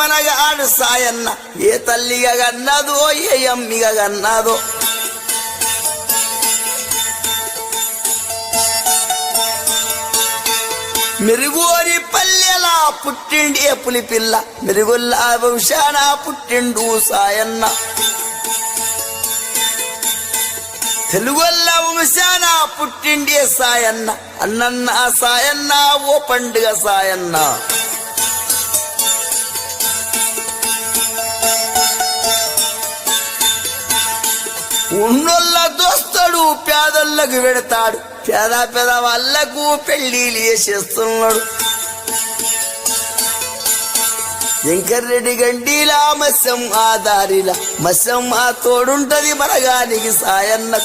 మనగాడు సాయన్న. ఏ తల్లిగా కన్నదో ఏ అమ్మిగా కన్నదో మెరుగురి పల్లెలా పుట్టిండి పులి పిల్ల మెరుగుల్లా వంశాన పుట్టిండు సాయన్న. తెలుగొల్ల వంశాన పుట్టిండి సాయన్న. అన్నన్న సాయన్న ఓ పండుగ సాయన్న. ఉన్నోళ్ళ దోస్తడు పేదోళ్ళకు పెడతాడు. పేద పేద వాళ్ళకు పెళ్ళిలు చేసేస్తున్నాడు. వెంకర్రెడ్డి గండిలా మత్స్యం ఆ దారిలా మత్స్యం ఆ తోడుంటది మనగానికి సాయన్న.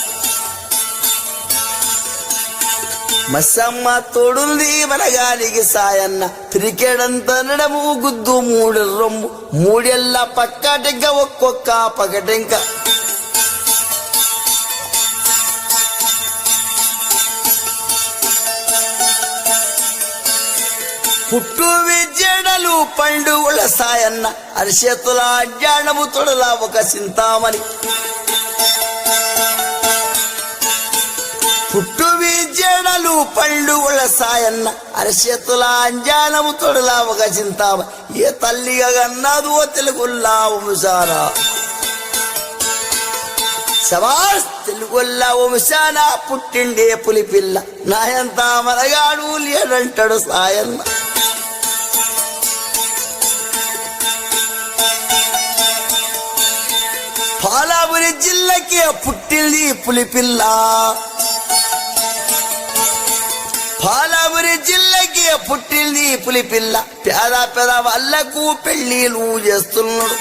మత్స్యమ్మ తోడుంది మనగానికి సాయన్న. క్రికెట్ నడము గుద్దు మూడు రొమ్ము మూడెళ్ళ పక్కటెంక ఒక్కొక్క పకటెంక పుట్టు విద్యడలు పండుగల సాయన్న అరిచేతుల అడ్డాడము తొడల ఒక చింతామణి పుట్టు విద్యడలు పండుగల సాయన్న అరిచేతుల అంజానము తొడల ఒక చింతామ ఏ తల్లిగా గన్నదు ఓ తెలుగుల్లా వంశారా సవాస్ తెలుగుల్లా వంశాన పుట్టిండే పులిపిల్ల నాయంతా మనగాడు లేడంటాడు సాయన్న. పాలాపురి జిల్లకి పుట్టింది పాలాపురి జిల్లకి పుట్టింది పులిపిల్ల పేద పేద వాళ్ళకు పెళ్ళిలు చేస్తున్నాడు.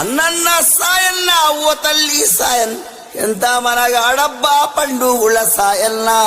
అన్నన్న సాయన్న ఓ తల్లి సాయన్ ఎంత మనగాడబ్బా పండుగుల సాయన్నా.